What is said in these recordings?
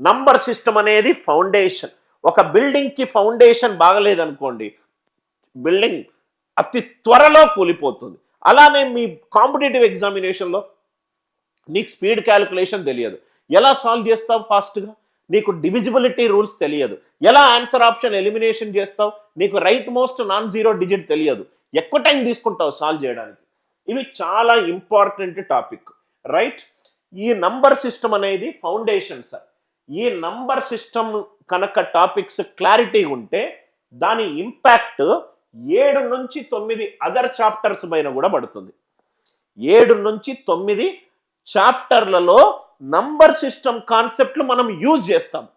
Number system అనేది foundation. ఒక బిల్డింగ్కి ఫౌండేషన్ బాగలేదనుకోండి బిల్డింగ్ అతి త్వరలో కూలిపోతుంది. అలానే మీ కాంపిటేటివ్ ఎగ్జామినేషన్లో నీకు స్పీడ్ క్యాలిక్యులేషన్ తెలియదు. ఎలా సాల్వ్ చేస్తావు ఫాస్ట్గా? నీకు డివిజిబిలిటీ రూల్స్ తెలియదు. ఎలా ఆన్సర్ ఆప్షన్ ఎలిమినేషన్ చేస్తావు? నీకు right most non zero digit తెలియదు. ఎక్కువ టైం తీసుకుంటావు సాల్వ్ చేయడానికి. ఇవి చాలా ఇంపార్టెంట్ టాపిక్. రైట్? ఈ నంబర్ సిస్టమ్ అనేది ఫౌండేషన్ సార్. ఈ నంబర్ సిస్టమ్ కనుక టాపిక్స్ క్లారిటీ ఉంటే దాని ఇంపాక్ట్ ఏడు నుంచి తొమ్మిది అదర్ చాప్టర్స్ పైన కూడా పడుతుంది. ఏడు నుంచి తొమ్మిది చాప్టర్లలో నంబర్ సిస్టమ్ కాన్సెప్ట్లు మనం యూజ్ చేస్తాం.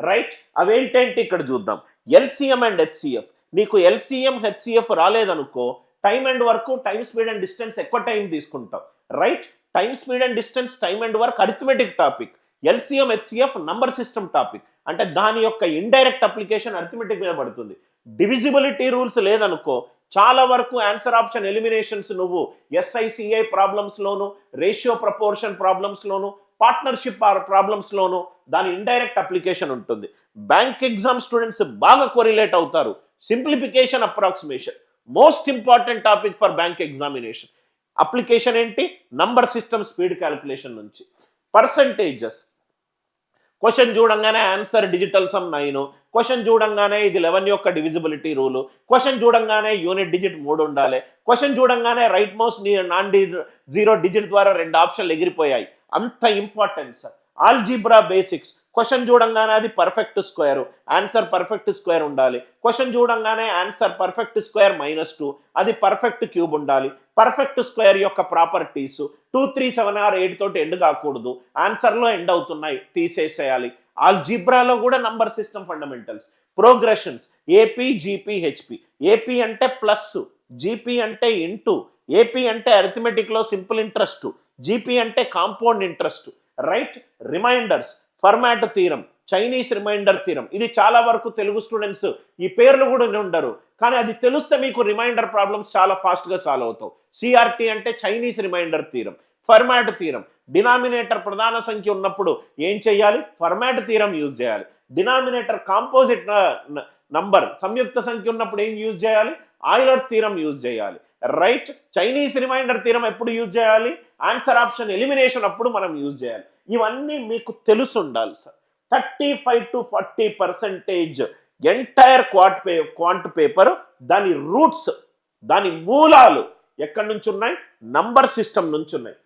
రైట్? అవేంటేంటి ఇక్కడ చూద్దాం. LCM and HCF. నీకు LCM HCF రాలేదనుకో time and work time speed and distance ఎక్కువ టైం తీసుకుంటాం. Right? Time speed and distance time and work arithmetic topic. LCM HCF number system topic. అంటే దాని యొక్క ఇండైరెక్ట్ అప్లికేషన్ అర్థమెటిక్ మీద పడుతుంది. Divisibility rules లేదనుకో చాలా వరకు ఆన్సర్ ఆప్షన్ ఎలిమినేషన్స్ నువ్వు ఎస్ఐసిఐ ప్రాబ్లమ్స్లోను రేషియో ప్రపోర్షన్ ప్రాబ్లమ్స్లోను పార్ట్నర్షిప్ ప్రాబ్లమ్స్లోను దాని ఇండైరెక్ట్ అప్లికేషన్ ఉంటుంది. బ్యాంక్ ఎగ్జామ్ స్టూడెంట్స్ బాగా కొరిలేట్ అవుతారు. Simplification approximation. Most important topic for bank examination. Application ఏంటి? నంబర్ సిస్టమ్ స్పీడ్ క్యాలిక్యులేషన్ నుంచి. పర్సంటేజెస్. క్వశ్చన్ చూడంగానే answer digital sum nine question చూడంగానే ఇది లెవెన్ యొక్క డివిజిబిలిటీ రూలు క్వశ్చన్ చూడంగానే యూనిట్ డిజిట్ మూడు ఉండాలి. క్వశ్చన్ చూడంగానే రైట్ మోస్ట్ నాన్ డి జీరో డిజిట్ ద్వారా రెండు ఆప్షన్లు ఎగిరిపోయాయి. అంత ఇంపార్టెన్స్ ఆల్జీబ్రా బేసిక్స్. క్వశ్చన్ చూడంగానే అది perfect square. Answer perfect square ఉండాలి. క్వశ్చన్ చూడంగానే answer perfect square minus two. అది పర్ఫెక్ట్ క్యూబ్ ఉండాలి. పర్ఫెక్ట్ స్క్వేర్ యొక్క properties two three seven or eight తోటి ఎండ్ కాకూడదు. ఆన్సర్లో ఎండ్ అవుతున్నాయి. తీసేసేయాలి. ఆల్జీబ్రాలో కూడా number system fundamentals. Progressions. AP GP HP. AP అంటే ప్లస్ జీపీ అంటే ఇంటూ. ఏపీ అంటే అరిథమెటిక్లో సింపుల్ ఇంట్రెస్ట్. జీపీ అంటే compound interest. Right remainders. Fermat theorem Chinese remainder theorem. ఇది చాలా వరకు తెలుగు స్టూడెంట్స్ ఈ పేర్లు కూడా ఉండరు. కానీ అది తెలిస్తే మీకు రిమైండర్ ప్రాబ్లమ్స్ చాలా ఫాస్ట్గా సాల్వ్ అవుతావు. సిఆర్టీ అంటే Chinese remainder theorem. Fermat theorem. Denominator ప్రధాన సంఖ్య ఉన్నప్పుడు ఏం చేయాలి? ఫర్మాట్ తీరం యూజ్ చేయాలి. డినామినేటర్ కాంపోజిట్ నంబర్ సంయుక్త సంఖ్య ఉన్నప్పుడు ఏం యూజ్ చేయాలి? ఆయిలర్ తీరం యూజ్ చేయాలి. రైట్ చైనీస్ రిమైండర్ తీరం ఎప్పుడు యూజ్ చేయాలి? ఆన్సర్ ఆప్షన్ ఎలిమినేషన్ అప్పుడు మనం యూజ్ చేయాలి. ఇవన్నీ మీకు తెలుసు ఉండాలి sir. Thirty five to forty percentage entire quant pay quant paper దాని రూట్స్ దాని మూలాలు ఎక్కడి నుంచి ఉన్నాయి? నంబర్ సిస్టమ్ నుంచి ఉన్నాయి.